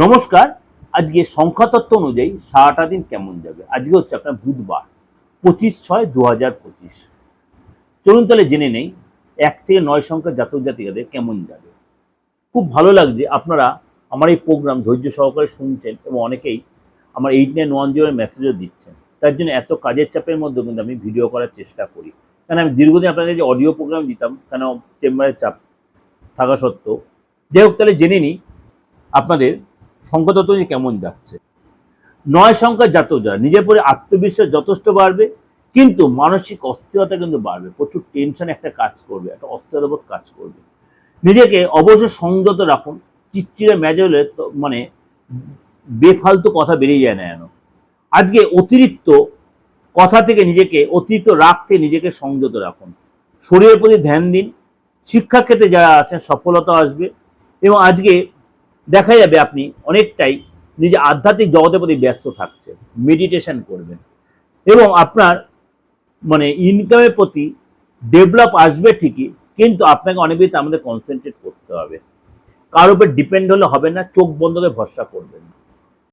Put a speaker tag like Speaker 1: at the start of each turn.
Speaker 1: নমস্কার। আজকে সংখ্যাতত্ত্ব অনুযায়ী সারাটা দিন কেমন যাবে? আজকে হচ্ছে আপনার বুধবার, পঁচিশ ছয় দু হাজার পঁচিশ। চলুন তাহলে জেনে নেই, এক থেকে নয় সংখ্যার জাতক জাতিকাদের কেমন যাবে। খুব ভালো লাগছে, আপনারা আমার এই প্রোগ্রাম ধৈর্য সহকারে শুনছেন এবং অনেকেই আমার এইট নাইন ওয়ান জিরোর মেসেজও দিচ্ছেন। তার জন্য এত কাজের চাপের মধ্যে কিন্তু আমি ভিডিও করার চেষ্টা করি। কারণ আমি দীর্ঘদিন আপনাদের যে অডিও প্রোগ্রাম দিতাম, কেন চেম্বারের চাপ থাকা সত্ত্বেও। যাই হোক, তাহলে জেনে নিই, আপনাদের সংখ্যাতত্ত্ব যে কেমন যাচ্ছে? নয় সংখ্যার জাতক যারা, নিজের পরে আত্মবিশ্বাস যথেষ্ট বাড়বে, কিন্তু মানসিক অস্থিরতা কিন্তু বাড়বে। প্রচুর টেনশন একটা কাজ করবে, একটা অস্থিরতাবোধ কাজ করবে। নিজেকে অবশ্যই সংযত রাখুন চিচ্চিরে মেজে হলে মানে বেফালতু কথা বেরিয়ে যায় না যেন। আজকে অতিরিক্ত কথা থেকে নিজেকে, অতিরিক্ত রাখতে নিজেকে সংযত রাখুন। শরীরের প্রতি ধ্যান দিন। শিক্ষাক্ষেত্রে যারা আছেন, সফলতা আসবে এবং আজকে দেখা যাবে আপনি অনেকটাই নিজে আধ্যাত্মিক জগতের প্রতি ব্যস্ত থাকছেন মেডিটেশন করবেন। এবং আপনার মানে ইনকামের প্রতি ডেভেলপ আসবে ঠিকই, কিন্তু আপনাকে অনেক বেশি আমাদের কনসেন্ট্রেট করতে হবে। কার উপর ডিপেন্ড হলে হবে না, চোখ বন্ধ করে ভরসা করবেন।